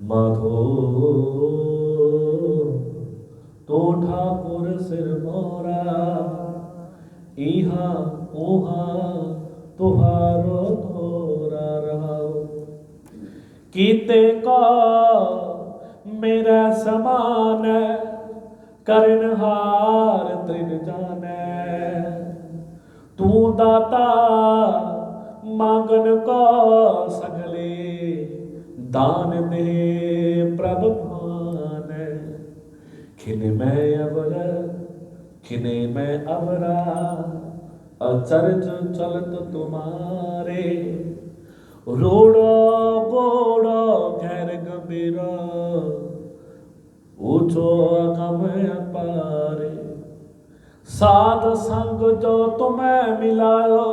ਮਾਧੋ, ਤੋ ਠਾਕੁਰ ਸਿਰ ਮੋਰਾ ਇਹਾ ਉਹਾ ਤੁਹਾਰੋ ਤੋਰਾ ਰਹਾਓ ਕੀਤੇ ਕੋ ਮੇਰਾ ਸਮਾਨ ਕਰਨ ਹਾਰ ਤ੍ਰਿਨ ਜਾਣੈ ਤੂੰ ਦਾਤਾ ਮੰਗਨ ਕੋ ਸਗਲੇ ਦਾਨ ਦੇ ਪ੍ਰਭ ਭਾਨੈ ਖਿਨ ਮੈਂ ਅਵਰ, ਖਿਨੇ ਮੈਂ ਅਵਰਾ, ਅਚਰਜ ਚਲਤ ਤੁਮਾਰੇ। ਰੋੜੋ ਗੋੜੋ ਘਰ ਗੰਭੀਰਾ ਉਚੋ ਅਗਮ ਅਪਾਰੇ। ਸਾਧ ਸੰਗ ਜੋ ਤੁਮੈ ਮਿਲਾਇਓ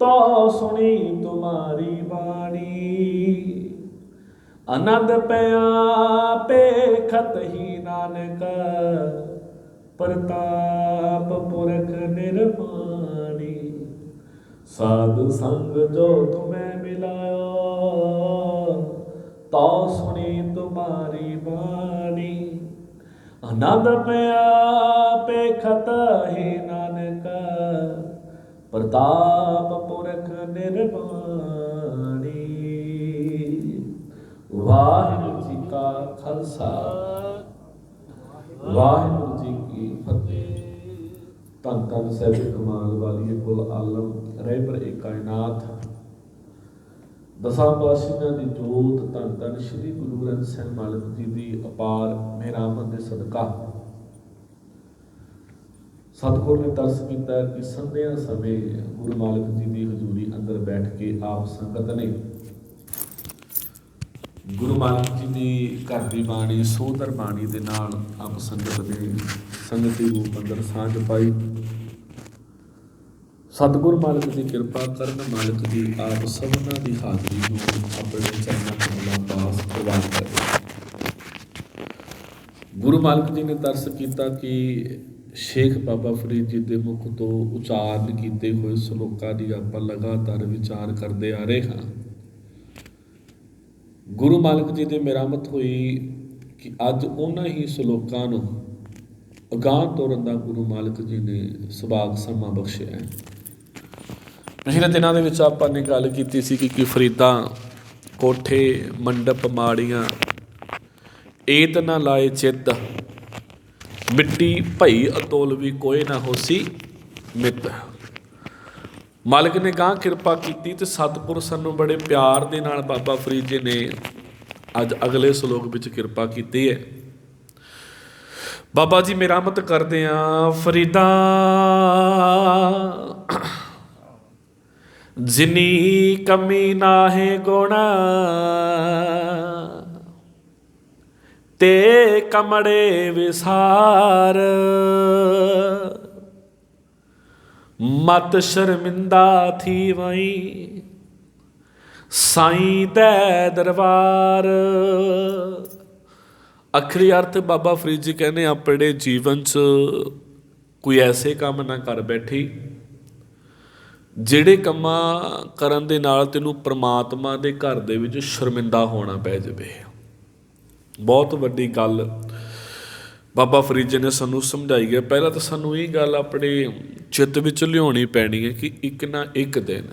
ਤੋ ਸੁਣੀ ਤੁਮਾਰੀ ਬਾਣੀ। ਆਨੰਦ ਪਿਆ ਪੇਖਤ ਹੀ ਨਾਨਕ, ਪ੍ਰਤਾਪ ਪੁਰਖ ਨਿਰਮਾਣੀ। ਸਾਧ ਸੰਗ ਜੋ ਤੁਮੈ ਮਿਲਾਇਓ, ਤੋ ਸੁਣੀ ਤੁਮਾਰੀ ਬਾਣੀ। ਆਨੰਦ ਪਿਆ ਪੇਖਤ ਹੀ ਪ੍ਰਤਾਪ ਪੁਰਖ ਨਿਰਮਾਣੀ ਵਾਹਿਗੁਰੂ ਜੀ ਕਾ ਖਾਲਸਾ। ਵਾਹਿਗੁਰੂ ਜੀ ਕੀ ਫਤਿਹ। ਧੰਨ ਧੰਨ ਸਾਹਿਬ ਕਮਾਲ ਵਾਲੀ ਕੁਲ ਆਲਮ ਰਹਿਬਰ ਏ ਕਾਇਨਾਤ। ਦਸਾਂ ਪਾਤਸ਼ਾਹਾਂ ਦੀ ਜੋਤ ਧੰਨ ਧੰਨ ਸ੍ਰੀ ਗੁਰੂ ਗ੍ਰੰਥ ਸਾਹਿਬ ਮਾਲਕ ਜੀ ਦੀ ਅਪਾਰ, ਮਿਹਰਾਮਤ ਦੇ ਸਦਕਾ। ਸਤਿਗੁਰ ਨੇ ਤਰਸ ਕੀਤਾ ਕਿ ਸੰਧਿਆ ਸਮੇਂ ਗੁਰੂ ਨਾਨਕ ਜੀ ਦੀ ਹਜ਼ੂਰੀ ਅੰਦਰ ਬੈਠ ਕੇ ਆਪ ਸੰਗਤ ਨੇ ਗੁਰੂ ਮਾਲਕ ਜੀ ਦੀ ਘਰ ਦੀ ਬਾਣੀ, ਸੋਦਰ ਬਾਣੀ ਦੇ ਨਾਲ ਆਪ ਸੰਗਤ ਦੇ ਸੰਗਤੀ ਰੂਪ ਅੰਦਰ ਸਾਂਝ ਪਾਈ। ਸਤਿਗੁਰ ਮਾਲਕ ਦੀ ਕਿਰਪਾ ਕਰਨ ਮਾਲਕ ਦੀ ਆਪ ਸਭਨਾਂ ਦੀ ਹਾਜ਼ਰੀ ਨੂੰ ਆਪਣੇ ਚਰਨਾਂ ਕਮਲਾਂ ਪਾਸ ਪ੍ਰਵਾਨ ਕਰੇ। ਗੁਰੂ ਮਾਲਕ ਜੀ ਨੇ ਤਰਸ ਕੀਤਾ ਕਿ ਸ਼ੇਖ ਬਾਬਾ ਫਰੀਦ ਜੀ ਦੇ ਮੁਖ ਤੋਂ ਉਚਾਰਨ ਕੀਤੇ ਹੋਏ ਸ਼ਲੋਕਾਂ ਦੀ ਆਪਾਂ ਲਗਾਤਾਰ ਵਿਚਾਰ ਕਰਦੇ ਆ ਰਹੇ ਹਾਂ। ਗੁਰੂ ਮਾਲਕ ਜੀ ਦੀ ਮਿਹਰਮਤ ਹੋਈ ਕਿ ਅੱਜ ਉਹਨਾਂ ਹੀ ਸ਼ਲੋਕਾਂ ਨੂੰ ਅਗਾਂਹ ਤੋਰਨ ਦਾ ਗੁਰੂ ਮਾਲਕ ਜੀ ਨੇ ਸੁਭਾਗ ਸਮਾਂ ਬਖਸ਼ਿਆ ਹੈ। ਪਿਛਲੇ ਦਿਨਾਂ ਦੇ ਵਿੱਚ ਆਪਾਂ ਨੇ ਗੱਲ ਕੀਤੀ ਸੀ ਕਿ ਕੀ ਫਰੀਦਾ ਕੋਠੇ, ਮੰਡਪ ਮਾੜੀਆਂ, ਏਤ ਨਾ ਲਾਏ ਚਿੱਤ ਮਿੱਟੀ ਭਈ ਅਤੋਲ ਕੋਈ ਨਾ ਹੋਸੀ ਮਿੱਤ। ਮਾਲਕ ਨੇ ਗਾਂ ਕਿਰਪਾ ਕੀਤੀ ਤੇ ਸਤਿਗੁਰ ਸਾਨੂੰ ਬੜੇ ਪਿਆਰ ਦੇ ਨਾਲ ਬਾਬਾ ਫਰੀਦ ਜੀ ਨੇ ਅੱਜ ਅਗਲੇ ਸ਼ਲੋਕ ਵਿੱਚ ਕਿਰਪਾ ਕੀਤੀ ਹੈ। ਬਾਬਾ ਜੀ ਮਿਹਰਮਤ ਕਰਦੇ ਆ ਫਰੀਦਾ। ਜਿਨੀ ਕਮੀ ਨਾਹੇ ਗੁਣਾ। ਤੇ ਕਮੜੇ ਵਿਸਾਰ। ਮਤ ਸ਼ਰਮਿੰਦਾ ਥੀ ਵਈ, ਸਾਈਂ ਦੇ ਦਰਬਾਰ। ਅਖਰੀ ਅਰਥ ਬਾਬਾ ਫਰੀਦ ਜੀ ਕਹਿੰਦੇ, ਆਪਣੇ ਜੀਵਨ 'ਚ ਕੋਈ ਐਸੇ ਕੰਮ ਨਾ ਕਰ ਬੈਠੀ, ਜਿਹੜੇ ਕੰਮਾਂ ਕਰਨ ਦੇ ਨਾਲ ਤੈਨੂੰ ਪ੍ਰਮਾਤਮਾ ਦੇ ਘਰ ਦੇ ਵਿੱਚ ਸ਼ਰਮਿੰਦਾ ਹੋਣਾ ਪੈ ਜਾਵੇ। ਬਹੁਤ ਵੱਡੀ ਗੱਲ ਬਾਬਾ ਫਰੀਦ ਜੀ ਨੇ ਸਾਨੂੰ ਸਮਝਾਈ ਹੈ। ਪਹਿਲਾਂ ਤਾਂ ਸਾਨੂੰ ਇਹ ਗੱਲ ਆਪਣੇ ਚਿੱਤ ਵਿੱਚ ਲਿਆਉਣੀ ਪੈਣੀ ਹੈ ਕਿ ਇੱਕ ਨਾ ਇੱਕ ਦਿਨ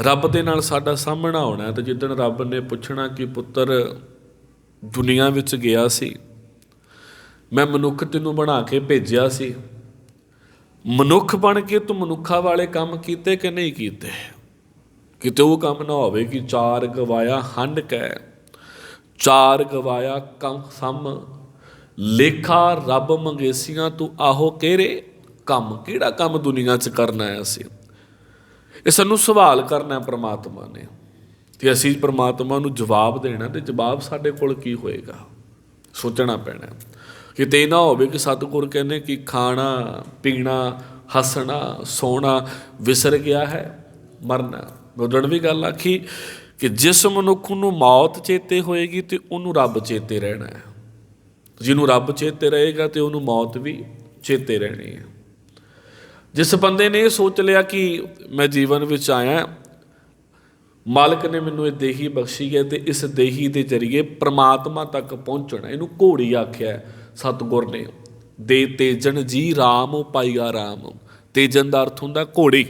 ਰੱਬ ਦੇ ਨਾਲ ਸਾਡਾ ਸਾਹਮਣਾ ਹੋਣਾ ਹੈ। ਤੇ ਜਿੱਦਣ ਰੱਬ ਨੇ ਪੁੱਛਣਾ ਕਿ ਪੁੱਤਰ, ਦੁਨੀਆ ਵਿੱਚ ਗਿਆ ਸੀ, ਮੈਂ ਮਨੁੱਖ ਤੈਨੂੰ ਬਣਾ ਕੇ ਭੇਜਿਆ ਸੀ। ਮਨੁੱਖ ਬਣ ਕੇ ਤੂੰ ਮਨੁੱਖਾ ਵਾਲੇ ਕੰਮ ਕੀਤੇ ਕਿ ਨਹੀਂ ਕੀਤੇ? ਕਿਤੇ ਉਹ ਕੰਮ ਨਾ ਹੋਵੇ ਕਿ ਚਾਰ ਗਵਾਇਆ ਹੰਡ ਕੈ। ਚਾਰ ਗਵਾਇਆ ਕੰਮ ਸਮ। ਲੇਖਾ ਰੱਬ ਮੰਗੇਸੀਆਂ, ਤੂੰ ਆਹੋ ਕਿਹੜੇ ਕੰਮ? ਕਿਹੜਾ ਕੰਮ ਦੁਨੀਆ 'ਚ ਕਰਨਾ ਹੈ ਅਸੀਂ ਇਹ ਸਾਨੂੰ ਸਵਾਲ ਕਰਨਾ ਹੈ ਪ੍ਰਮਾਤਮਾ ਨੇ। ਤੇ ਅਸੀਂ ਪ੍ਰਮਾਤਮਾ ਨੂੰ ਜਵਾਬ ਦੇਣਾ ਤੇ ਜਵਾਬ ਸਾਡੇ ਕੋਲ ਕੀ ਹੋਏਗਾ? ਸੋਚਣਾ ਪੈਣਾ ਕਿਤੇ ਇਹ ਨਾ ਹੋਵੇ ਕਿ ਸਤਿਗੁਰ ਕਹਿੰਦੇ ਕਿ ਖਾਣਾ, ਪੀਣਾ, ਹੱਸਣਾ, ਸੋਣਾ ਵਿਸਰ ਗਿਆ ਹੈ, ਮਰਨਾ। ਉਦਣ ਵੀ ਗੱਲ ਆਖੀ ਕਿ ਜਿਸ ਮਨੁੱਖ ਨੂੰ ਮੌਤ ਚੇਤੇ ਹੋਏਗੀ ਤੇ ਉਹਨੂੰ ਰੱਬ ਚੇਤੇ ਰਹਿਣਾ ਹੈ। ਜਿਹਨੂੰ ਰੱਬ ਚੇਤੇ ਰਹੇਗਾ ਤੇ ਉਹਨੂੰ ਮੌਤ ਵੀ ਚੇਤੇ ਰਹਿਣੀ ਹੈ। ਜਿਸ ਬੰਦੇ ਨੇ ਇਹ ਸੋਚ ਲਿਆ ਕਿ ਮੈਂ ਜੀਵਨ ਵਿੱਚ ਆਇਆ, ਮਾਲਕ ਨੇ ਮੈਨੂੰ ਇਹ ਦੇਹੀ ਬਖਸ਼ੀ ਹੈ ਤੇ ਇਸ ਦੇਹੀ ਦੇ ਜ਼ਰੀਏ ਪ੍ਰਮਾਤਮਾ ਤੱਕ ਪਹੁੰਚਣਾ। ਇਹਨੂੰ ਘੋੜੀ ਆਖਿਆ ਹੈ, ਸਤਿਗੁਰ ਨੇ, ਦੇ ਤੇਜਨ ਜੀ RAM ਪਾਈਆ RAM ਤੇਜਨ ਦਾ ਅਰਥ ਹੁੰਦਾ ਘੋੜੀ।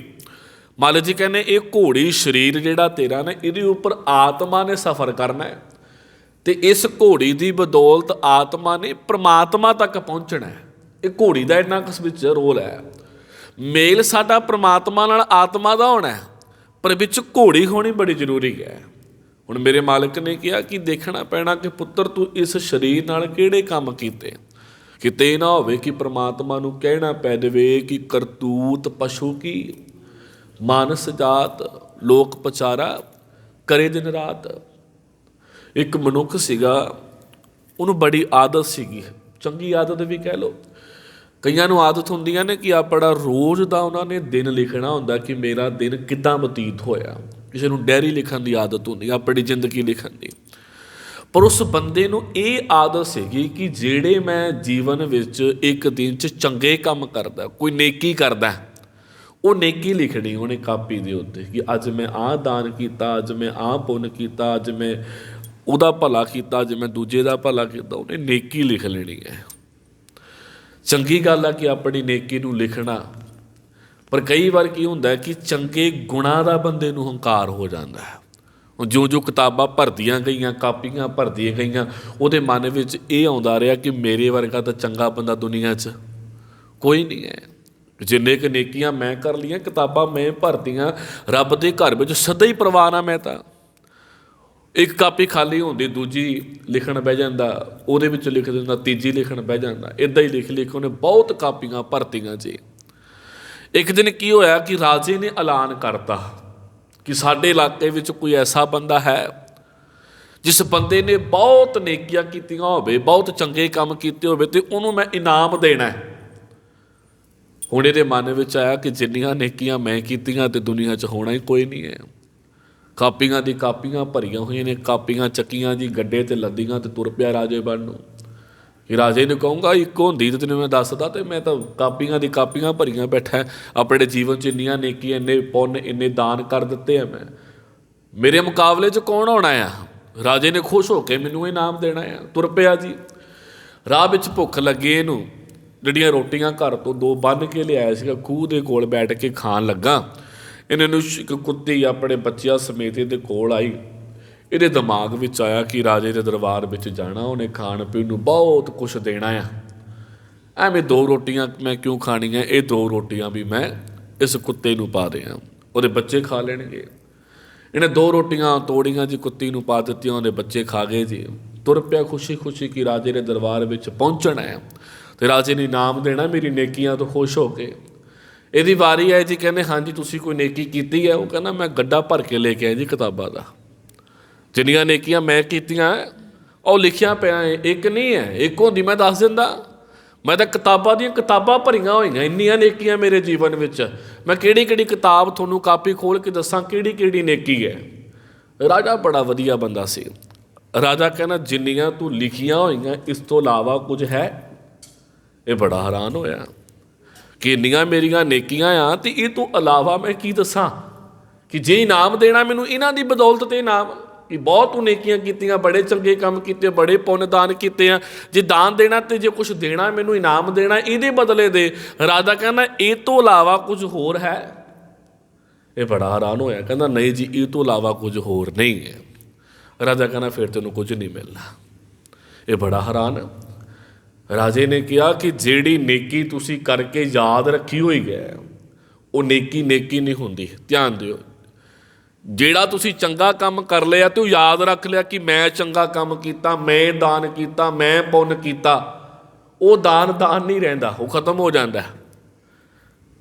ਮਾਲਕ ਜੀ ਕਹਿੰਦੇ, ਇਹ ਘੋੜੀ ਸਰੀਰ ਜਿਹੜਾ ਤੇਰਾ ਨਾ, ਇਹਦੇ ਉੱਪਰ ਆਤਮਾ ਨੇ ਸਫ਼ਰ ਕਰਨਾ ਹੈ। ਤੇ ਇਸ ਘੋੜੀ ਦੀ ਬਦੌਲਤ ਆਤਮਾ ਨੇ ਪ੍ਰਮਾਤਮਾ ਤੱਕ ਪਹੁੰਚਣਾ ਹੈ। ਇਹ ਘੋੜੀ ਦਾ ਇੰਨਾ ਕਿਸ ਵਿੱਚ ਰੋਲ ਹੈ। ਮੇਲ ਸਾਡਾ ਪ੍ਰਮਾਤਮਾ ਨਾਲ ਆਤਮਾ ਦਾ ਹੋਣਾ ਹੈ, ਪਰ ਵਿੱਚ ਘੋੜੀ ਹੋਣੀ ਬੜੀ ਜ਼ਰੂਰੀ ਹੈ। ਹੁਣ ਮੇਰੇ ਮਾਲਕ ਨੇ ਕਿਹਾ ਕਿ ਦੇਖਣਾ ਪੈਣਾ ਕਿ ਪੁੱਤਰ, ਤੂੰ ਇਸ ਸਰੀਰ ਨਾਲ ਕਿਹੜੇ ਕੰਮ ਕੀਤੇ? ਕਿਤੇ ਨਾ ਹੋਵੇ ਕਿ ਪ੍ਰਮਾਤਮਾ ਨੂੰ ਕਹਿਣਾ ਪੈ ਦੇਵੇ ਕਿ ਕਰਤੂਤ ਪਸ਼ੂ ਕੀ? ਮਾਨਸ ਜਾਤ ਲੋਕ ਪਚਾਰਾ ਕਰੇ ਦਿਨ ਰਾਤ। ਇੱਕ ਮਨੁੱਖ ਸੀਗਾ, ਉਹਨੂੰ ਬੜੀ ਆਦਤ ਸੀਗੀ। ਚੰਗੀ ਆਦਤ ਵੀ ਕਹਿ ਲਓ। ਕਈਆਂ ਨੂੰ ਆਦਤ ਹੁੰਦੀਆਂ ਨੇ ਕਿ ਆਪਣਾ ਰੋਜ਼ ਦਾ ਉਹਨਾਂ ਨੇ ਦਿਨ ਲਿਖਣਾ ਹੁੰਦਾ ਕਿ ਮੇਰਾ ਦਿਨ ਕਿੱਦਾਂ ਬਤੀਤ ਹੋਇਆ। ਕਿਸੇ ਨੂੰ ਡਾਇਰੀ ਲਿਖਣ ਦੀ ਆਦਤ ਹੁੰਦੀ, ਆਪਣੀ ਜ਼ਿੰਦਗੀ ਲਿਖਣ ਦੀ। ਪਰ ਉਸ ਬੰਦੇ ਨੂੰ ਇਹ ਆਦਤ ਸੀਗੀ ਕਿ ਜਿਹੜੇ ਮੈਂ ਜੀਵਨ ਵਿੱਚ ਇੱਕ ਦਿਨ 'ਚ ਚੰਗੇ ਕੰਮ ਕਰਦਾ, ਕੋਈ ਨੇਕੀ ਕਰਦਾ ਉਹ ਨੇਕੀ ਲਿਖਣੀ? ਉਹਨੇ ਕਾਪੀ ਦੇ ਉੱਤੇ ਕਿ ਅੱਜ ਮੈਂ ਆਹ ਦਾਨ ਕੀਤਾ, ਅੱਜ ਮੈਂ ਆਹ ਪੁੰਨ ਕੀਤਾ, ਅੱਜ ਮੈਂ ਉਹਦਾ ਭਲਾ ਕੀਤਾ, ਅੱਜ ਮੈਂ ਦੂਜੇ ਦਾ ਭਲਾ ਕੀਤਾ। ਉਹਨੇ ਨੇਕੀ ਲਿਖ ਲੈਣੀ ਹੈ। ਚੰਗੀ ਗੱਲ ਆ ਕਿ ਆਪਣੀ ਨੇਕੀ ਨੂੰ ਲਿਖਣਾ। ਪਰ ਕਈ ਵਾਰ ਕੀ ਹੁੰਦਾ ਕਿ ਚੰਗੇ ਗੁਣਾਂ ਦਾ ਬੰਦੇ ਨੂੰ ਹੰਕਾਰ ਹੋ ਜਾਂਦਾ ਹੈ। ਜੋ ਜੋ ਕਿਤਾਬਾਂ ਭਰਦੀਆਂ ਗਈਆਂ, ਕਾਪੀਆਂ ਭਰਦੀਆਂ ਗਈਆਂ, ਉਹਦੇ ਮਨ ਵਿੱਚ ਇਹ ਆਉਂਦਾ ਰਿਹਾ ਕਿ ਮੇਰੇ ਵਰਗਾ ਤਾਂ ਚੰਗਾ ਬੰਦਾ ਦੁਨੀਆ 'ਚ ਕੋਈ ਨਹੀਂ ਹੈ। ਜਿੰਨੇ ਕੁ ਨੇਕੀਆਂ ਮੈਂ ਕਰ ਲੀਆਂ ਕਿਤਾਬਾਂ ਮੈਂ ਭਰਤੀਆਂ, ਰੱਬ ਦੇ ਘਰ ਵਿੱਚ ਸਦਾ ਹੀ ਪ੍ਰਵਾਨ ਆ ਮੈਂ ਤਾਂ। ਇੱਕ ਕਾਪੀ ਖਾਲੀ ਹੁੰਦੀ ਦੂਜੀ ਲਿਖਣ ਬਹਿ ਜਾਂਦਾ, ਉਹਦੇ ਵਿੱਚ ਲਿਖ ਦਿੰਦਾ, ਤੀਜੀ ਲਿਖਣ ਬਹਿ ਜਾਂਦਾ ਇਦਾਂ ਹੀ ਲਿਖ ਲਿਖ ਉਹਨੇ ਬਹੁਤ ਕਾਪੀਆਂ ਭਰਤੀਆਂ ਜੀ। ਇੱਕ ਦਿਨ ਕੀ ਹੋਇਆ ਕਿ ਰਾਜੇ ਨੇ ਐਲਾਨ ਕਰਤਾ ਕਿ ਸਾਡੇ ਇਲਾਕੇ ਵਿੱਚ ਕੋਈ ਐਸਾ ਬੰਦਾ ਹੈ, ਜਿਸ ਬੰਦੇ ਨੇ ਬਹੁਤ ਨੇਕੀਆਂ ਕੀਤੀਆਂ ਹੋਵੇ, ਬਹੁਤ ਚੰਗੇ ਕੰਮ ਕੀਤੇ ਹੋਵੇ ਤੇ ਉਹਨੂੰ ਮੈਂ ਇਨਾਮ ਦੇਣਾ ਹੈ। ਹੁਣ ਇਹਦੇ ਮਨ ਵਿੱਚ ਆਇਆ ਕਿ ਜਿੰਨੀਆਂ ਨੇਕੀਆਂ ਮੈਂ ਕੀਤੀਆਂ ਤੇ ਦੁਨੀਆ 'ਚ ਹੋਣਾ ਹੀ ਕੋਈ ਨਹੀਂ ਹੈ। ਕਾਪੀਆਂ ਦੀ ਕਾਪੀਆਂ ਭਰੀਆਂ ਹੋਈਆਂ ਨੇ, ਕਾਪੀਆਂ ਚੱਕੀਆਂ ਜੀ ਗੱਡੇ ਤੇ ਲੱਦੀਆਂ ਤੇ ਤੁਰ ਪਿਆ ਰਾਜੇ ਬਣ ਨੂੰ। ਕਿ ਰਾਜੇ ਨੂੰ ਕਹੂੰਗਾ, ਇੱਕ ਹੁੰਦੀ ਤੇ ਤੈਨੂੰ ਮੈਂ ਦੱਸਦਾ ਤੇ ਮੈਂ ਤਾਂ ਕਾਪੀਆਂ ਦੀ ਕਾਪੀਆਂ ਭਰੀਆਂ ਬੈਠਾ ਆਪਣੇ ਜੀਵਨ 'ਚ ਇੰਨੀਆਂ ਨੇਕੀਆਂ, ਇੰਨੇ ਪੁੰਨ, ਇੰਨੇ ਦਾਨ ਕਰ ਦਿੱਤੇ ਆ ਮੈਂ। ਮੇਰੇ ਮੁਕਾਬਲੇ 'ਚ ਕੌਣ ਆਉਣਾ ਆ? ਰਾਜੇ ਨੇ ਖੁਸ਼ ਹੋ ਕੇ ਮੈਨੂੰ ਇਨਾਮ ਦੇਣਾ ਆ। ਤੁਰ ਪਿਆ ਜੀ। ਰਾਹ ਵਿੱਚ ਭੁੱਖ ਲੱਗੇ ਇਹਨੂੰ। ਜਿਹੜੀਆਂ ਰੋਟੀਆਂ ਘਰ ਤੋਂ ਦੋ ਬੰਨ ਕੇ ਲਿਆਇਆ ਸੀਗਾ, ਖੂਹ ਦੇ ਕੋਲ ਬੈਠ ਕੇ ਖਾਣ ਲੱਗਾ। ਇਹਨਾਂ ਨੂੰ ਇੱਕ ਕੁੱਤੀ ਆਪਣੇ ਬੱਚਿਆਂ ਸਮੇਤ ਇਹਦੇ ਕੋਲ ਆਈ। ਇਹਦੇ ਦਿਮਾਗ ਵਿੱਚ ਆਇਆ ਕਿ ਰਾਜੇ ਦੇ ਦਰਬਾਰ ਵਿੱਚ ਜਾਣਾ, ਉਹਨੇ ਖਾਣ ਪੀਣ ਨੂੰ ਬਹੁਤ ਕੁਝ ਦੇਣਾ ਆ। ਐਵੇਂ ਦੋ ਰੋਟੀਆਂ ਮੈਂ ਕਿਉਂ ਖਾਣੀਆਂ, ਇਹ ਦੋ ਰੋਟੀਆਂ ਵੀ ਮੈਂ ਇਸ ਕੁੱਤੇ ਨੂੰ ਪਾ ਦਿਆਂ। ਉਹਦੇ ਬੱਚੇ ਖਾ ਲੈਣਗੇ। ਇਹਨੇ ਦੋ ਰੋਟੀਆਂ ਤੋੜੀਆਂ ਜੀ, ਕੁੱਤੀ ਨੂੰ ਪਾ ਦਿੱਤੀਆਂ, ਉਹਦੇ ਬੱਚੇ ਖਾ ਗਏ ਜੀ। ਤੁਰ ਪਿਆ ਖੁਸ਼ੀ ਖੁਸ਼ੀ ਕਿ ਰਾਜੇ ਦੇ ਦਰਬਾਰ ਵਿੱਚ ਪਹੁੰਚਣਾ ਹੈ ਤੇ ਰਾਜੇ ਨੇ ਇਨਾਮ ਦੇਣਾ, ਮੇਰੀ ਨੇਕੀਆਂ ਤੋਂ ਖੁਸ਼ ਹੋ ਕੇ। ਇਹਦੀ ਵਾਰੀ ਆਈ ਜੀ, ਕਹਿੰਦੇ, ਹਾਂਜੀ, ਤੁਸੀਂ ਕੋਈ ਨੇਕੀ ਕੀਤੀ ਹੈ? ਉਹ ਕਹਿੰਦਾ, ਮੈਂ ਗੱਡਾ ਭਰ ਕੇ ਲੈ ਕੇ ਆਇਆ ਜੀ ਕਿਤਾਬਾਂ ਦਾ। ਜਿੰਨੀਆਂ ਨੇਕੀਆਂ ਮੈਂ ਕੀਤੀਆਂ, ਉਹ ਲਿਖਿਆ ਪਿਆ ਹੈ, ਇੱਕ ਨਹੀਂ ਹੈ, ਇੱਕ ਹੁੰਦੀ, ਮੈਂ ਦੱਸ ਦਿੰਦਾ। ਮੈਂ ਤਾਂ ਕਿਤਾਬਾਂ ਦੀਆਂ ਕਿਤਾਬਾਂ ਭਰੀਆਂ ਹੋਈਆਂ, ਇੰਨੀਆਂ ਨੇਕੀਆਂ ਮੇਰੇ ਜੀਵਨ ਵਿੱਚ। ਮੈਂ ਕਿਹੜੀ ਕਿਹੜੀ ਕਿਤਾਬ ਤੁਹਾਨੂੰ ਕਾਪੀ ਖੋਲ ਕੇ ਦੱਸਾਂ ਕਿਹੜੀ ਕਿਹੜੀ ਨੇਕੀ ਹੈ? ਰਾਜਾ ਬੜਾ ਵਧੀਆ ਬੰਦਾ ਸੀ। ਰਾਜਾ ਕਹਿੰਦਾ, ਜਿੰਨੀਆਂ ਤੂੰ ਲਿਖੀਆਂ ਹੋਈਆਂ, ਇਸ ਤੋਂ ਇਲਾਵਾ ਕੁਝ ਹੈ? ਇਹ ਬੜਾ ਹੈਰਾਨ ਹੋਇਆ। ਕਿ ਇੰਨੀਆਂ ਮੇਰੀਆਂ ਨੇਕੀਆਂ ਆ ਤੇ ਇਹ ਤੋਂ ਇਲਾਵਾ ਮੈਂ ਕੀ ਦੱਸਾਂ? ਕਿ ਜੇ ਇਨਾਮ ਦੇਣਾ ਮੈਨੂੰ, ਇਹਨਾਂ ਦੀ ਬਦੌਲਤ ਤੇ ਇਨਾਮ ਕਿ ਬਹੁਤ ਤੂੰ ਨੇਕੀਆਂ ਕੀਤੀਆਂ, ਬੜੇ ਚੰਗੇ ਕੰਮ ਕੀਤੇ, ਬੜੇ ਪੁੰਨ ਦਾਨ ਕੀਤੇ ਆ। ਜੇ ਦਾਨ ਦੇਣਾ ਤੇ ਜੇ ਕੁਝ ਦੇਣਾ, ਮੈਨੂੰ ਇਨਾਮ ਦੇਣਾ, ਇਹਦੇ ਬਦਲੇ ਦੇ ਰਾਜਾ ਕਹਿੰਦਾ, ਇਹ ਤੋਂ ਇਲਾਵਾ ਕੁਝ ਹੋਰ ਹੈ। ਇਹ ਬੜਾ ਹੈਰਾਨ ਹੋਇਆ, ਕਹਿੰਦਾ, ਨਹੀਂ ਜੀ, ਇਹ ਤੋਂ ਇਲਾਵਾ ਕੁਝ ਹੋਰ ਨਹੀਂ ਹੈ। ਰਾਜਾ ਕਹਿੰਦਾ, ਫਿਰ ਤੈਨੂੰ ਕੁਝ ਨਹੀਂ ਮਿਲਣਾ। ਇਹ ਬੜਾ ਹੈਰਾਨ ਰਾਜੇ ਨੇ ਕਿਹਾ ਕਿ ਜਿਹੜੀ ਨੇਕੀ ਤੁਸੀਂ ਕਰਕੇ ਯਾਦ ਰੱਖੀ ਹੋਈ ਹੈ, ਉਹ ਨੇਕੀ ਨੇਕੀ ਨਹੀਂ ਹੁੰਦੀ। ਧਿਆਨ ਦਿਓ। ਜਿਹੜਾ ਤੁਸੀਂ ਚੰਗਾ ਕੰਮ ਕਰ ਲਿਆ ਤੇ ਉਹ ਯਾਦ ਰੱਖ ਲਿਆ ਕਿ ਮੈਂ ਚੰਗਾ ਕੰਮ ਕੀਤਾ, ਮੈਂ ਦਾਨ ਕੀਤਾ, ਮੈਂ ਪੁੰਨ ਕੀਤਾ, ਉਹ ਦਾਨ ਦਾਨ ਨਹੀਂ ਰਹਿੰਦਾ, ਉਹ ਖਤਮ ਹੋ ਜਾਂਦਾ।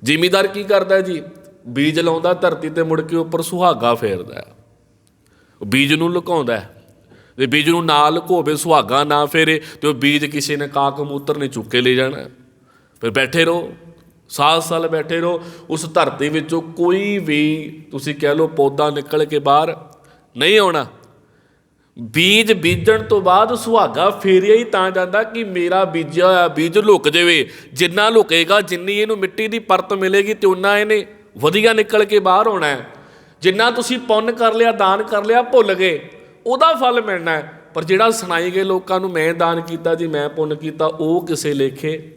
ਜ਼ਿਮੀਦਾਰ ਕੀ ਕਰਦਾ ਜੀ? ਬੀਜ ਲਾਉਂਦਾ ਧਰਤੀ ਤੇ ਮੁੜ ਕੇ ਉੱਪਰ ਸੁਹਾਗਾ ਫੇਰਦਾ। ਬੀਜ ਨੂੰ ਲੁਕਾਉਂਦਾ। ਜੇ ਬੀਜ ਨੂੰ ਨਾਲ ਘੋਵੇ ਸੁਹਾਗਾ ਨਾ ਫੇਰੇ ਤੇ ਉਹ ਬੀਜ ਕਿਸੇ ਨੇ ਕਾ ਕਬੂਤਰ ਨੇ ਚੁੱਕ ਕੇ ਲੈ ਜਾਣਾ। ਫਿਰ ਬੈਠੇ ਰਹੋ, ਸਾਲ ਸਾਲ ਬੈਠੇ ਰਹੋ, ਉਸ ਧਰਤੀ ਵਿੱਚੋਂ ਕੋਈ ਵੀ ਤੁਸੀਂ ਕਹਿ ਲਓ ਪੌਦਾ ਨਿਕਲ ਕੇ ਬਾਹਰ ਨਹੀਂ ਆਉਣਾ। ਬੀਜ ਬੀਜਣ ਤੋਂ ਬਾਅਦ ਸੁਹਾਗਾ ਫੇਰਿਆ ਹੀ ਤਾਂ ਜਾਂਦਾ ਕਿ ਮੇਰਾ ਬੀਜਿਆ ਹੋਇਆ ਬੀਜ ਲੁਕ ਜਾਵੇ। ਜਿੰਨਾ ਲੁਕੇਗਾ, ਜਿੰਨੀ ਇਹਨੂੰ ਮਿੱਟੀ ਦੀ ਪਰਤ ਮਿਲੇਗੀ ਤੇ ਉਨਾ ਇਹਨੇ ਵਧੀਆ ਨਿਕਲ ਕੇ ਬਾਹਰ ਆਉਣਾ। ਹੈ ਜਿੰਨਾ ਤੁਸੀਂ ਪੁੰਨ ਕਰ ਲਿਆ, ਦਾਨ ਕਰ ਲਿਆ, ਭੁੱਲ ਗਏ। ਉਹਦਾ ਫਲ ਮਿਲਣਾ ਹੈ। ਪਰ ਜਿਹੜਾ ਸੁਣਾਈ ਗਏ ਲੋਕਾਂ ਨੂੰ ਮੈਂ ਦਾਨ ਕੀਤਾ ਜੀ, ਮੈਂ ਪੁੰਨ ਕੀਤਾ, ਉਹ ਕਿਸੇ ਲੇਖੇ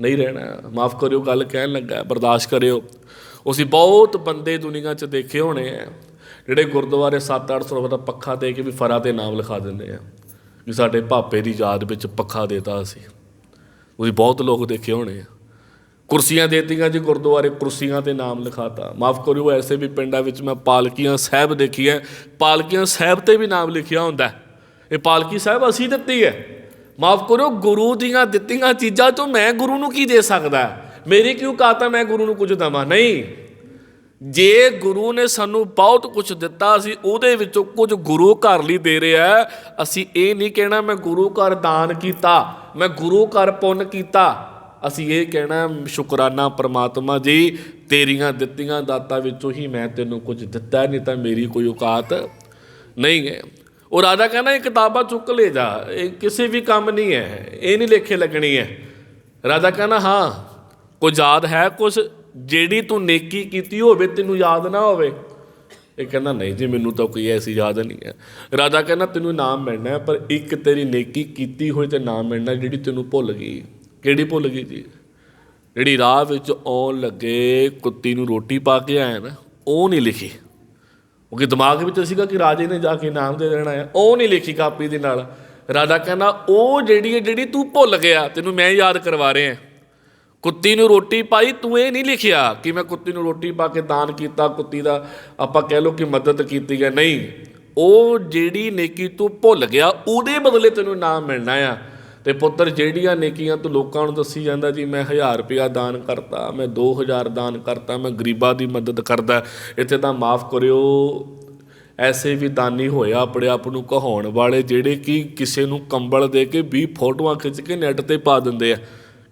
ਨਹੀਂ ਰਹਿਣਾ। ਮਾਫ ਕਰਿਓ, ਗੱਲ ਕਹਿਣ ਲੱਗਾ, ਬਰਦਾਸ਼ਤ ਕਰਿਓ। ਅਸੀਂ ਬਹੁਤ ਬੰਦੇ ਦੁਨੀਆ 'ਚ ਦੇਖੇ ਹੋਣੇ ਆ, ਜਿਹੜੇ ਗੁਰਦੁਆਰੇ 7-800 ਰੁਪਏ ਦਾ ਪੱਖਾ ਦੇ ਕੇ ਵੀ ਫਰਾ ਤੇ ਨਾਮ ਲਿਖਾ ਦਿੰਦੇ ਆ, ਵੀ ਸਾਡੇ ਭਾਪੇ ਦੀ ਯਾਦ ਵਿੱਚ ਪੱਖਾ ਦੇਤਾ ਅਸੀਂ। ਤੁਸੀਂ ਬਹੁਤ ਲੋਕ ਦੇਖੇ ਹੋਣੇ ਆ। ਕੁਰਸੀਆਂ ਦੇਤੀਆਂ ਜੀ ਗੁਰਦੁਆਰੇ ਕੁਰਸੀਆਂ ਤੇ ਨਾਮ ਲਿਖਾਤਾ। ਮਾਫ ਕਰਿਓ, ਐਸੇ ਵੀ ਪਿੰਡਾਂ ਵਿੱਚ ਮੈਂ ਪਾਲਕੀਆਂ ਸਾਹਿਬ ਦੇਖੀ ਹੈ। ਪਾਲਕੀਆਂ ਸਾਹਿਬ ਤੇ ਵੀ ਨਾਮ ਲਿਖਿਆ ਹੁੰਦਾ ਇਹ ਪਾਲਕੀ ਸਾਹਿਬ ਅਸੀਂ ਦਿੱਤੀ ਹੈ। ਮਾਫ ਕਰੋ ਗੁਰੂ ਦੀਆਂ ਦਿੱਤੀਆਂ ਚੀਜ਼ਾਂ ਤੋਂ ਮੈਂ ਗੁਰੂ ਨੂੰ ਕੀ ਦੇ ਸਕਦਾ? ਮੇਰੀ ਕਿਉਂ ਕਾਤਾ ਮੈਂ ਗੁਰੂ ਨੂੰ ਕੁਝ ਦਵਾਂ? ਨਹੀਂ। ਜੇ ਗੁਰੂ ਨੇ ਸਾਨੂੰ ਬਹੁਤ ਕੁਝ ਦਿੱਤਾ, ਅਸੀਂ ਉਹਦੇ ਵਿੱਚੋਂ ਕੁਝ ਗੁਰੂ ਘਰ ਲਈ ਦੇ ਰਿਹਾ ਅਸੀਂ ਇਹ ਨਹੀਂ ਕਹਿਣਾ, ਮੈਂ ਗੁਰੂ ਘਰ ਦਾਨ ਕੀਤਾ, ਮੈਂ ਗੁਰੂ ਘਰ ਪੁੰਨ ਕੀਤਾ। ਅਸੀਂ ਇਹ ਕਹਿਣਾ ਸ਼ੁਕਰਾਨਾ ਪ੍ਰਮਾਤਮਾ ਜੀ, ਤੇਰੀਆਂ ਦਿੱਤੀਆਂ ਦਾਤਾਂ ਵਿੱਚੋਂ ਹੀ ਮੈਂ ਤੈਨੂੰ ਕੁਝ ਦਿੱਤਾ, ਨਹੀਂ ਤਾਂ ਮੇਰੀ ਕੋਈ ਔਕਾਤ ਨਹੀਂ ਹੈ। ਉਹ ਰਾਜਾ ਕਹਿੰਦਾ, ਇਹ ਕਿਤਾਬਾਂ ਚੁੱਕ ਲੈ ਜਾ, ਇਹ ਕਿਸੇ ਵੀ ਕੰਮ ਨਹੀਂ ਹੈ, ਇਹ ਨਹੀਂ ਲੇਖੇ ਲੱਗਣੀ ਹੈ। ਰਾਜਾ ਕਹਿੰਦਾ, ਹਾਂ, ਕੋਈ ਯਾਦ ਹੈ ਕੁਛ ਜਿਹੜੀ ਤੂੰ ਨੇਕੀ ਕੀਤੀ ਹੋਵੇ, ਤੈਨੂੰ ਯਾਦ ਨਾ ਹੋਵੇ? ਇਹ ਕਹਿੰਦਾ, ਨਹੀਂ ਜੀ, ਮੈਨੂੰ ਤਾਂ ਕੋਈ ਐਸੀ ਯਾਦ ਨਹੀਂ ਹੈ। ਰਾਜਾ ਕਹਿੰਦਾ, ਤੈਨੂੰ ਨਾਮ ਮਿਲਣਾ ਪਰ ਇੱਕ ਤੇਰੀ ਨੇਕੀ ਕੀਤੀ ਹੋਈ ਤੇ ਨਾਮ ਮਿਲਣਾ ਜਿਹੜੀ ਤੈਨੂੰ ਭੁੱਲ ਗਈ। ਕਿਹੜੀ ਭੁੱਲ ਗਈ ਜੀ? ਜਿਹੜੀ ਰਾਹ ਵਿੱਚ ਆਉਣ ਲੱਗੇ, ਕੁੱਤੀ ਨੂੰ ਰੋਟੀ ਪਾ ਕੇ ਆਇਆ ਨਾ, ਉਹ ਨਹੀਂ ਲਿਖੀ। ਕਿਉਂਕਿ ਦਿਮਾਗ ਵਿੱਚ ਸੀਗਾ ਕਿ ਰਾਜੇ ਨੇ ਜਾ ਕੇ ਇਨਾਮ ਦੇ ਦੇਣਾ ਹੈ ਉਹ ਨਹੀਂ ਲਿਖੀ ਕਾਪੀ ਦੇ ਨਾਲ। ਰਾਜਾ ਕਹਿੰਦਾ, ਉਹ ਜਿਹੜੀ ਹੈ, ਜਿਹੜੀ ਤੂੰ ਭੁੱਲ ਗਿਆ, ਤੈਨੂੰ ਮੈਂ ਯਾਦ ਕਰਵਾ ਰਿਹਾ। ਕੁੱਤੀ ਨੂੰ ਰੋਟੀ ਪਾਈ, ਤੂੰ ਇਹ ਨਹੀਂ ਲਿਖਿਆ ਕਿ ਮੈਂ ਕੁੱਤੀ ਨੂੰ ਰੋਟੀ ਪਾ ਕੇ ਦਾਨ ਕੀਤਾ, ਕੁੱਤੀ ਦਾ ਆਪਾਂ ਕਹਿ ਲਓ ਕਿ ਮਦਦ ਕੀਤੀ ਹੈ ਨਹੀਂ। ਉਹ ਜਿਹੜੀ ਨੇਕੀ ਤੂੰ ਭੁੱਲ ਗਿਆ, ਉਹਦੇ ਬਦਲੇ ਤੈਨੂੰ ਇਨਾਮ ਮਿਲਣਾ ਆ। ਤੇ ਪੁੱਤਰ, ਜਿਹੜੀਆਂ ਨੇਕੀਆਂ ਤੂੰ ਲੋਕਾਂ ਨੂੰ ਦੱਸੀ ਜਾਂਦਾ ਜੀ, ਮੈਂ 1000 ਰੁਪਇਆ ਦਾਨ ਕਰਤਾ, ਮੈਂ 2000 ਦਾਨ ਕਰਤਾ, ਮੈਂ ਗਰੀਬਾਂ ਦੀ ਮਦਦ ਕਰਦਾ, ਇੱਥੇ ਤਾਂ ਮਾਫ ਕਰਿਓ। ਐਸੇ ਵੀ ਦਾਨੀ ਹੋਇਆ ਆਪਣੇ ਆਪ ਨੂੰ ਕਹਾਉਣ ਵਾਲੇ, ਜਿਹੜੇ ਕਿ ਕਿਸੇ ਨੂੰ ਕੰਬਲ ਦੇ ਕੇ 20 ਫੋਟੋਆਂ ਖਿੱਚ ਕੇ ਨੈੱਟ ਤੇ ਪਾ ਦਿੰਦੇ ਆ।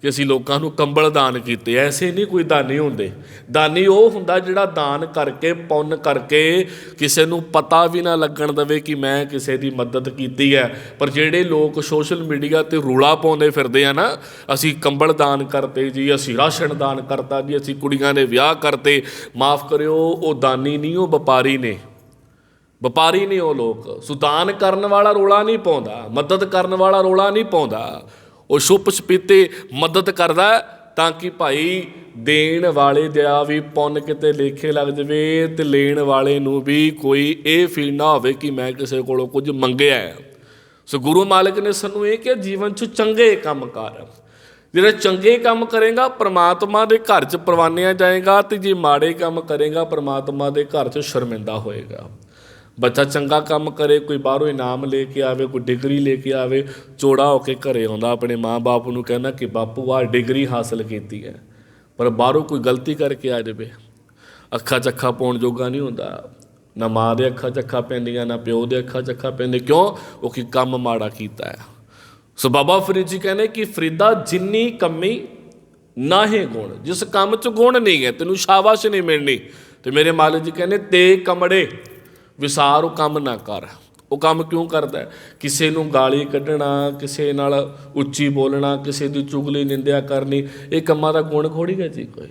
ਕਿ ਅਸੀਂ ਲੋਕਾਂ ਨੂੰ ਕੰਬਲ ਦਾਨ ਕੀਤੇ, ਐਸੇ ਨਹੀਂ ਕੋਈ ਦਾਨੀ ਹੁੰਦੇ। ਦਾਨੀ ਉਹ ਹੁੰਦਾ ਜਿਹੜਾ ਦਾਨ ਕਰਕੇ, ਪੁੰਨ ਕਰਕੇ ਕਿਸੇ ਨੂੰ ਪਤਾ ਵੀ ਨਾ ਲੱਗਣ ਦਵੇ ਕਿ ਮੈਂ ਕਿਸੇ ਦੀ ਮਦਦ ਕੀਤੀ ਹੈ। ਪਰ ਜਿਹੜੇ ਲੋਕ ਸੋਸ਼ਲ ਮੀਡੀਆ ਤੇ ਰੂਲਾ ਪਾਉਂਦੇ ਫਿਰਦੇ ਆ ਨਾ, ਅਸੀਂ ਕੰਬਲ ਦਾਨ ਕਰਤੇ ਜੀ, ਅਸੀਂ ਰਾਸ਼ਨ ਦਾਨ ਕਰਤਾ ਜੀ, ਅਸੀਂ ਕੁੜੀਆਂ ਦੇ ਵਿਆਹ ਕਰਤੇ, ਮਾਫ ਕਰਿਓ, ਉਹ ਦਾਨੀ ਨਹੀਂ, ਉਹ ਵਪਾਰੀ ਨੇ। ਵਪਾਰੀ ਨੇ ਉਹ ਲੋਕ। ਸੁਦਾਨ ਕਰਨ ਵਾਲਾ ਰੋਲਾ ਨਹੀਂ ਪਾਉਂਦਾ, ਮਦਦ ਕਰਨ ਵਾਲਾ ਰੋਲਾ ਨਹੀਂ ਪਾਉਂਦਾ। ਉਹ ਛੁੱਪ ਛਪੀਤੇ ਮਦਦ ਕਰਦਾ ਤਾਂ ਕਿ ਭਾਈ ਦੇਣ ਵਾਲੇ ਦਾ ਵੀ ਪੁੰਨ ਕਿਤੇ ਲੇਖੇ ਲੱਗ ਜਵੇ ਤੇ ਲੈਣ ਵਾਲੇ ਨੂੰ ਵੀ ਕੋਈ ਇਹ ਫੀਲ ਨਾ ਹੋਵੇ ਕਿ ਮੈਂ ਕਿਸੇ ਕੋਲੋਂ ਕੁਝ ਮੰਗਿਆ ਹੈ। ਸੋ ਗੁਰੂ ਮਾਲਕ ਨੇ ਸਾਨੂੰ ਇਹ ਕਿਹਾ, ਜੀਵਨ 'ਚ ਚੰਗੇ ਕੰਮ ਕਰ। ਜਿਹੜਾ ਚੰਗੇ ਕੰਮ ਕਰੇਗਾ, ਪ੍ਰਮਾਤਮਾ ਦੇ ਘਰ 'ਚ ਪਰਵਾਨਿਆ ਜਾਏਗਾ ਤੇ ਜੇ ਮਾੜੇ ਕੰਮ ਕਰੇਗਾ, ਪ੍ਰਮਾਤਮਾ ਦੇ ਘਰ 'ਚ ਸ਼ਰਮਿੰਦਾ ਹੋਏਗਾ। ਬੱਚਾ ਚੰਗਾ ਕੰਮ ਕਰੇ, ਕੋਈ ਬਾਹਰੋਂ ਇਨਾਮ ਲੈ ਕੇ ਆਵੇ, ਕੋਈ ਡਿਗਰੀ ਲੈ ਕੇ ਆਵੇ, ਚੋੜਾ ਹੋ ਕੇ ਘਰੇ ਆਉਂਦਾ ਆਪਣੇ ਮਾਂ-ਬਾਪ ਨੂੰ ਕਹਿੰਦਾ ਕਿ ਬਾਪੂ ਆ ਡਿਗਰੀ ਹਾਸਲ ਕੀਤੀ ਹੈ। ਪਰ ਬਾਹਰੋਂ ਕੋਈ ਗਲਤੀ ਕਰਕੇ ਆ ਜਾਵੇ, ਅੱਖਾਂ ਚੱਖਾ ਪਾਉਣ ਜੋਗਾ ਨਹੀਂ ਹੁੰਦਾ। ਨਾ ਮਾਂ ਦੇ ਅੱਖਾਂ ਚੱਖਾ ਪੈਂਦੀਆਂ, ਨਾ ਪਿਓ ਦੇ ਅੱਖਾਂ ਚੱਖਾ ਪੈਂਦੇ ਕਿਉਂ? ਉਹ ਕਿ ਕੰਮ ਮਾੜਾ ਕੀਤਾ ਹੈ। ਸੋ ਬਾਬਾ ਫਰੀਦ ਜੀ ਕਹਿੰਦੇ ਕਿ ਫਰੀਦਾ ਜਿੰਨੀ ਕਮੀ, ਨਾ ਨਾਹੇ ਗੁਣ। ਜਿਸ ਕੰਮ 'ਚ ਗੁਣ ਨਹੀਂ ਹੈ, ਤੈਨੂੰ ਸ਼ਾਬਾਸ਼ ਨਹੀਂ ਮਿਲਣੀ। ਤੇ ਮੇਰੇ ਮਾਲਕ ਜੀ ਕਹਿੰਦੇ, ਤੇ ਕਮੜੇ। ਵਿਸਾਰ ਉਹ ਕੰਮ ਨਾ ਕਰ। ਉਹ ਕੰਮ ਕਿਉਂ ਕਰਦਾ? ਕਿਸੇ ਨੂੰ ਗਾਲੀ ਕੱਢਣਾ, ਕਿਸੇ ਨਾਲ ਉੱਚੀ ਬੋਲਣਾ, ਕਿਸੇ ਦੀ ਚੁਗਲੀ ਨਿੰਦਿਆ ਕਰਨੀ, ਇਹ ਕੰਮਾਂ ਦਾ ਗੁਣ ਖੋੜੀ ਹੈ ਜੀ ਕੋਈ।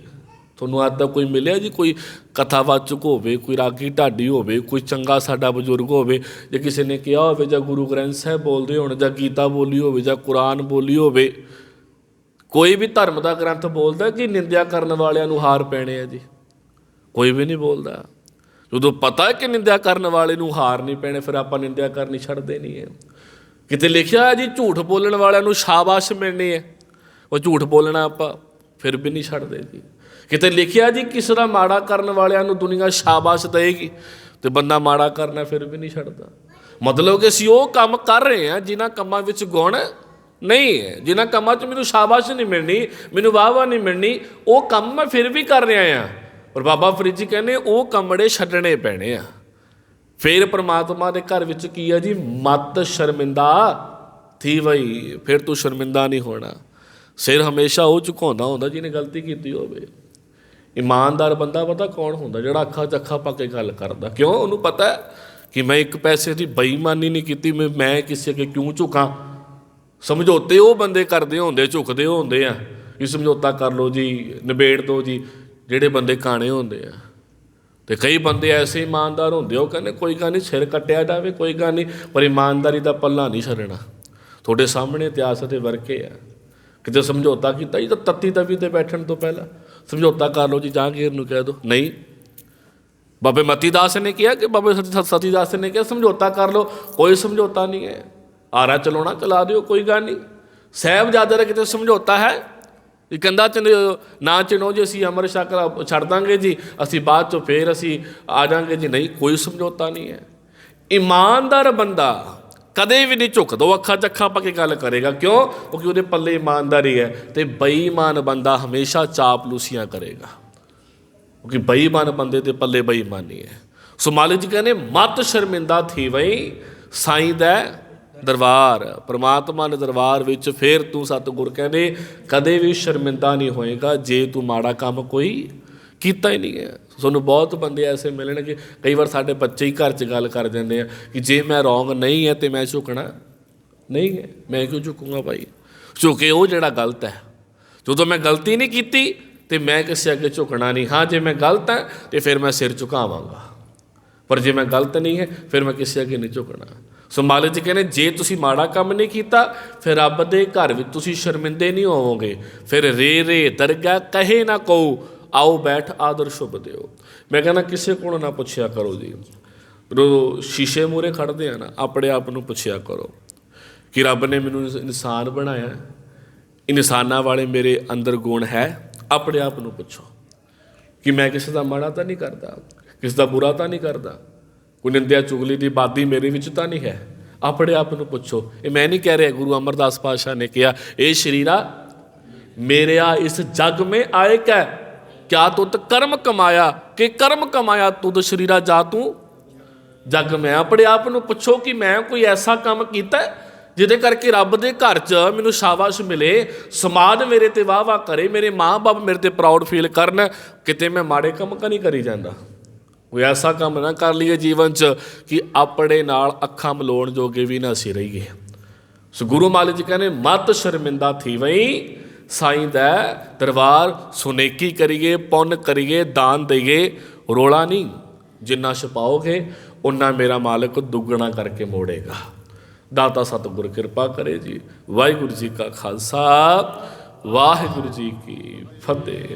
ਤੁਹਾਨੂੰ ਅੱਜ ਤੱਕ ਕੋਈ ਮਿਲਿਆ ਜੀ? ਕੋਈ ਕਥਾਵਾਚਕ ਹੋਵੇ, ਕੋਈ ਰਾਗੀ ਢਾਡੀ ਹੋਵੇ, ਕੋਈ ਚੰਗਾ ਸਾਡਾ ਬਜ਼ੁਰਗ ਹੋਵੇ, ਜੇ ਕਿਸੇ ਨੇ ਕਿਹਾ ਹੋਵੇ ਜਾਂ ਗੁਰੂ ਗ੍ਰੰਥ ਸਾਹਿਬ ਬੋਲਦੇ ਹੋਣ, ਜਾਂ ਗੀਤਾ ਬੋਲੀ ਹੋਵੇ, ਜਾਂ ਕੁਰਾਨ ਬੋਲੀ ਹੋਵੇ, ਕੋਈ ਵੀ ਧਰਮ ਦਾ ਗ੍ਰੰਥ ਬੋਲਦਾ ਕਿ ਨਿੰਦਿਆ ਕਰਨ ਵਾਲਿਆਂ ਨੂੰ ਹਾਰ ਪੈਣੇ ਆ ਜੀ? ਕੋਈ ਵੀ ਨਹੀਂ ਬੋਲਦਾ। ਜਦੋਂ ਪਤਾ ਹੈ ਕਿ ਨਿੰਦਿਆ ਕਰਨ ਵਾਲੇ ਨੂੰ ਹਾਰ ਨਹੀਂ ਪੈਣੇ, ਫਿਰ ਆਪਾਂ ਨਿੰਦਿਆ ਕਰਨੀ ਛੱਡਦੇ ਨਹੀਂ ਹੈ। ਕਿਤੇ ਲਿਖਿਆ ਹੈ ਜੀ, ਝੂਠ ਬੋਲਣ ਵਾਲਿਆਂ ਨੂੰ ਸ਼ਾਬਾਸ਼ ਮਿਲਣੀ ਹੈ। ਉਹ ਝੂਠ ਬੋਲਣਾ ਆਪਾਂ ਫਿਰ ਵੀ ਨਹੀਂ ਛੱਡਦੇ ਜੀ। ਕਿਤੇ ਲਿਖਿਆ ਜੀ, ਕਿਸ ਦਾ ਮਾੜਾ ਕਰਨ ਵਾਲਿਆਂ ਨੂੰ ਦੁਨੀਆ ਸ਼ਾਬਾਸ਼ ਦੇਗੀ ਤੇ ਬੰਦਾ ਮਾੜਾ ਕਰਨਾ ਫਿਰ ਵੀ ਨਹੀਂ ਛੱਡਦਾ। ਮਤਲਬ ਕਿ ਅਸੀਂ ਉਹ ਕੰਮ ਕਰ ਰਹੇ ਹਾਂ, ਜਿਨ੍ਹਾਂ ਕੰਮਾਂ ਵਿੱਚ ਗੁਣ ਨਹੀਂ ਹੈ, ਜਿਨ੍ਹਾਂ ਕੰਮਾਂ 'ਚ ਮੈਨੂੰ ਸ਼ਾਬਾਸ਼ ਨਹੀਂ ਮਿਲਣੀ, ਮੈਨੂੰ ਵਾਹ ਵਾਹ ਨਹੀਂ ਮਿਲਣੀ, ਉਹ ਕੰਮ ਮੈਂ ਫਿਰ ਵੀ ਕਰ ਰਿਹਾ ਹਾਂ। ਪਰ ਬਾਬਾ ਫਰੀਦ ਜੀ ਕਹਿੰਦੇ ਉਹ ਕੰਮੜੇ ਛੱਡਣੇ ਪੈਣੇ ਆ। ਫਿਰ ਪ੍ਰਮਾਤਮਾ ਦੇ ਘਰ ਵਿੱਚ ਕੀ ਆ ਜੀ? ਮਤ ਸ਼ਰਮਿੰਦਾ ਥੀ ਵਈ, ਫਿਰ ਤੂੰ ਸ਼ਰਮਿੰਦਾ ਨਹੀਂ ਹੋਣਾ। ਸਿਰ ਹਮੇਸ਼ਾ ਉਹ ਝੁਕਾਉਂਦਾ ਹੁੰਦਾ ਜਿਹਨੇ ਗਲਤੀ ਕੀਤੀ ਹੋਵੇ। ਇਮਾਨਦਾਰ ਬੰਦਾ ਪਤਾ ਕੌਣ ਹੁੰਦਾ ਜਿਹੜਾ ਅੱਖਾਂ 'ਚ ਅੱਖਾਂ ਪਾ ਕੇ ਗੱਲ ਕਰਦਾ। ਕਿਉਂ? ਉਹਨੂੰ ਪਤਾ ਕਿ ਮੈਂ ਇੱਕ ਪੈਸੇ ਦੀ ਬੇਈਮਾਨੀ ਨਹੀਂ ਕੀਤੀ, ਮੈਂ ਮੈਂ ਕਿਸੇ ਅੱਗੇ ਕਿਉਂ ਝੁਕਾਂ? ਸਮਝੌਤੇ ਉਹ ਬੰਦੇ ਕਰਦੇ ਹੁੰਦੇ, ਝੁਕਦੇ ਹੁੰਦੇ ਆ ਕਿ ਸਮਝੌਤਾ ਕਰ ਲਓ ਜੀ, ਨਿਬੇੜ ਦਿਓ ਜੀ। ਜਿਹੜੇ ਬੰਦੇ ਕਾਣੇ ਹੁੰਦੇ ਆ। ਤੇ ਕਈ ਬੰਦੇ ਐਸੇ ਇਮਾਨਦਾਰ ਹੁੰਦੇ ਉਹ ਕਹਿੰਦੇ ਕੋਈ ਗੱਲ ਨਹੀਂ, ਸਿਰ ਕੱਟਿਆ ਜਾਵੇ, ਕੋਈ ਗੱਲ ਨਹੀਂ, ਪਰ ਇਮਾਨਦਾਰੀ ਦਾ ਪੱਲਾ ਨਹੀਂ ਛੱਡਣਾ ਤੁਹਾਡੇ ਸਾਹਮਣੇ ਇਤਿਹਾਸ ਦੇ ਵਰਕੇ ਆ। ਕਿਤੇ ਸਮਝੌਤਾ ਕੀਤਾ ਜੀ, ਤਾਂ ਤੱਤੀ ਤਵੀ ਤੇ ਬੈਠਣ ਤੋਂ ਪਹਿਲਾਂ। ਸਮਝੌਤਾ ਕਰ ਲਓ ਜੀ ਜਹਾਂਗੀਰ ਨੂੰ ਕਹਿ ਦਿਓ ਨਹੀਂ। ਬਾਬੇ ਮਤੀ ਦਾਸ ਨੇ ਕਿਹਾ ਕਿ ਬਾਬੇ ਸਤੀ ਦਾਸ ਨੇ ਕਿਹਾ, ਸਮਝੌਤਾ ਕਰ ਲਓ, ਕੋਈ ਸਮਝੌਤਾ ਨਹੀਂ ਹੈ। ਆਰਾ ਚਲਾਉਣਾ ਚਲਾ ਦਿਓ, ਕੋਈ ਗੱਲ ਨਹੀਂ। ਸਾਹਿਬਜ਼ਾਦੇ ਦਾ ਕਿਤੇ ਸਮਝੌਤਾ ਹੈ? ਇਹ ਕਹਿੰਦਾ ਚ ਨਾ ਚਿਣੋ ਜੀ, ਅਸੀਂ ਅਮਰ ਸ਼ਕਰ ਛੱਡ ਦਾਂਗੇ ਜੀ, ਅਸੀਂ ਬਾਅਦ ਚੋਂ ਫੇਰ ਅਸੀਂ ਆ ਜਾਾਂਗੇ ਜੀ। ਨਹੀਂ, ਕੋਈ ਸਮਝੌਤਾ ਨਹੀਂ ਹੈ। ਇਮਾਨਦਾਰ ਬੰਦਾ ਕਦੇ ਵੀ ਨਹੀਂ ਝੁਕਦਾ, ਉਹ ਅੱਖਾਂ ਚੱਖਾਂ ਅੱਖਾਂ ਪਾ ਕੇ ਗੱਲ ਕਰੇਗਾ। ਕਿਉਂ? ਕਿਉਂਕਿ ਉਹਦੇ ਪੱਲੇ ਇਮਾਨਦਾਰੀ ਹੈ ਤੇ ਬੇਈਮਾਨ ਬੰਦਾ ਹਮੇਸ਼ਾ ਚਾਪਲੂਸੀਆਂ ਕਰੇਗਾ। ਕਿਉਂਕਿ ਬੇਈਮਾਨ ਬੰਦੇ ਦੇ ਪੱਲੇ ਬੇਈਮਾਨੀ ਹੈ। ਸੋ ਮਾਲਿਕ ਜੀ ਕਹਿੰਦੇ, ਮਤ ਸ਼ਰਮਿੰਦਾ ਥੀ ਵਈ, ਸਾਈਂ ਦਾ ਦਰਬਾਰ, ਪ੍ਰਮਾਤਮਾ ਦੇ ਦਰਬਾਰ ਵਿੱਚ ਫੇਰ ਤੂੰ ਸਤਿਗੁਰ ਕਹਿੰਦੇ, ਕਦੇ ਵੀ ਸ਼ਰਮਿੰਦਾ ਨਹੀਂ ਹੋਏਗਾ, ਜੇ ਤੂੰ ਮਾੜਾ ਕੰਮ ਕੋਈ ਕੀਤਾ ਹੀ ਨਹੀਂ ਹੈ। ਤੁਹਾਨੂੰ ਬਹੁਤ ਬੰਦੇ ਐਸੇ ਮਿਲਣਗੇ ਕਈ ਵਾਰ ਸਾਡੇ ਬੱਚੇ ਹੀ ਘਰ 'ਚ ਗੱਲ ਕਰ ਜਾਂਦੇ ਆ ਕਿ ਜੇ ਮੈਂ ਰੋਂਗ ਨਹੀਂ ਹੈ ਤੇ ਮੈਂ ਝੁਕਣਾ ਨਹੀਂ ਹੈ। ਮੈਂ ਕਿਉਂ ਝੁਕੂੰਗਾ ਭਾਈ? ਝੁਕੇ ਉਹ ਜਿਹੜਾ ਗਲਤ ਹੈ। ਜਦੋਂ ਮੈਂ ਗਲਤੀ ਨਹੀਂ ਕੀਤੀ ਤੇ ਮੈਂ ਕਿਸੇ ਅੱਗੇ ਝੁਕਣਾ ਨਹੀਂ। ਹਾਂ, ਜੇ ਮੈਂ ਗਲਤ ਹਾਂ ਤੇ ਫਿਰ ਮੈਂ ਸਿਰ ਝੁਕਾਵਾਂਗਾ। ਪਰ ਜੇ ਮੈਂ ਗਲਤ ਨਹੀਂ ਹੈ, ਫਿਰ ਮੈਂ ਕਿਸੇ ਅੱਗੇ ਨਹੀਂ ਝੁਕਣਾ। ਸੋ ਮਾਲਿਕ ਜੀ ਕਹਿੰਦੇ, ਜੇ ਤੁਸੀਂ ਮਾੜਾ ਕੰਮ ਨਹੀਂ ਕੀਤਾ, ਫਿਰ ਰੱਬ ਦੇ ਘਰ ਵਿੱਚ ਤੁਸੀਂ ਸ਼ਰਮਿੰਦੇ ਨਹੀਂ ਹੋਵੋਗੇ। ਫਿਰ ਰੇ ਰੇ ਦਰਗਾ ਕਹੇ ਨਾ ਕਹੋ, ਆਓ ਬੈਠ ਆਦਰ ਸ਼ੁਭ ਦਿਓ। ਮੈਂ ਕਹਿੰਦਾ, ਕਿਸੇ ਕੋਲ ਨਾ ਪੁੱਛਿਆ ਕਰੋ ਜੀ। ਜਦੋਂ ਸ਼ੀਸ਼ੇ ਮੂਰੇ ਖੜਦੇ ਆ ਨਾ, ਆਪਣੇ ਆਪ ਨੂੰ ਪੁੱਛਿਆ ਕਰੋ ਕਿ ਰੱਬ ਨੇ ਮੈਨੂੰ ਇਨਸਾਨ ਬਣਾਇਆ ਇਨਸਾਨਾਂ ਵਾਲੇ ਮੇਰੇ ਅੰਦਰ ਗੁਣ ਹੈ, ਆਪਣੇ ਆਪ ਨੂੰ ਪੁੱਛੋ ਕਿ ਮੈਂ ਕਿਸੇ ਦਾ ਮਾੜਾ ਤਾਂ ਨਹੀਂ ਕਰਦਾ, ਕਿਸੇ ਦਾ ਬੁਰਾ ਤਾਂ ਨਹੀਂ ਕਰਦਾ। ਕੋਈ ਨਿੰਦਿਆ ਚੁਗਲੀ ਦੀ ਬਾਦੀ ਮੇਰੇ ਵਿੱਚ ਤਾਂ ਨਹੀਂ ਹੈ। ਆਪਣੇ ਆਪ ਨੂੰ ਪੁੱਛੋ। ਇਹ ਮੈਂ ਨਹੀਂ ਕਹਿ ਰਿਹਾ, ਗੁਰੂ ਅਮਰਦਾਸ ਪਾਤਸ਼ਾਹ ਨੇ ਕਿਹਾ, ਇਹ ਸ਼ਰੀਰਾ ਮੇਰਿਆ ਇਸ ਜਗ में ਆਏ ਕੈ ਕਿਆ ਤੁਤ ਕਰਮ ਕਮਾਇਆ? ਕਿ ਕਰਮ ਕਮਾਇਆ ਤੁਧ ਸ਼ਰੀਰਾ? ਜਾ ਤੂੰ ਜਗ ਮੈਂ ਆਪਣੇ ਆਪ ਨੂੰ ਪੁੱਛੋ ਕਿ ਮੈਂ ਕੋਈ ਐਸਾ ਕੰਮ ਕੀਤਾ ਜਿਹਦੇ ਕਰਕੇ ਰੱਬ ਦੇ ਘਰ 'ਚ ਮੈਨੂੰ ਸ਼ਾਬਾਸ਼ ਮਿਲੇ। ਸਮਾਜ ਮੇਰੇ ਤੇ ਵਾਹ ਵਾਹ ਕਰੇ, ਮੇਰੇ ਮਾਂ-ਬਾਪ ਮੇਰੇ ਤੇ ਪ੍ਰਾਊਡ ਫੀਲ ਕਰਨ। ਕਿਤੇ ਮੈਂ ਮਾੜੇ ਕੰਮ ਤਾਂ ਨਹੀਂ ਕਰੀ ਜਾਂਦਾ। ਕੋਈ ਐਸਾ ਕੰਮ ਨਾ ਕਰ ਲਈਏ ਜੀਵਨ 'ਚ ਕਿ ਆਪਣੇ ਨਾਲ ਅੱਖਾਂ ਮਲੋਣ ਜੋਗੇ ਵੀ ਨਾ ਅਸੀਂ ਰਹੀਏ। ਸੋ ਗੁਰੂ ਮਾਲਿਕ ਜੀ ਕਹਿੰਦੇ, ਮਤ ਸ਼ਰਮਿੰਦਾ ਥੀ ਵਈ ਸਾਈਂ ਦਾ ਦਰਬਾਰ ਸੁਨੇਕੀ ਕਰੀਏ, ਪੁੰਨ ਕਰੀਏ, ਦਾਨ ਦਈਏ, ਰੋਲਾ ਨਹੀਂ, ਜਿੰਨਾ ਛਪਾਓਗੇ ਉਨਾ ਮੇਰਾ ਮਾਲਕ ਦੁੱਗਣਾ ਕਰਕੇ ਮੋੜੇਗਾ। ਦਾਤਾ ਸਤਿਗੁਰ ਕਿਰਪਾ ਕਰੇ ਜੀ। ਵਾਹਿਗੁਰੂ ਜੀ ਕਾ ਖਾਲਸਾ, ਵਾਹਿਗੁਰੂ ਜੀ ਕੀ ਫਤਿਹ।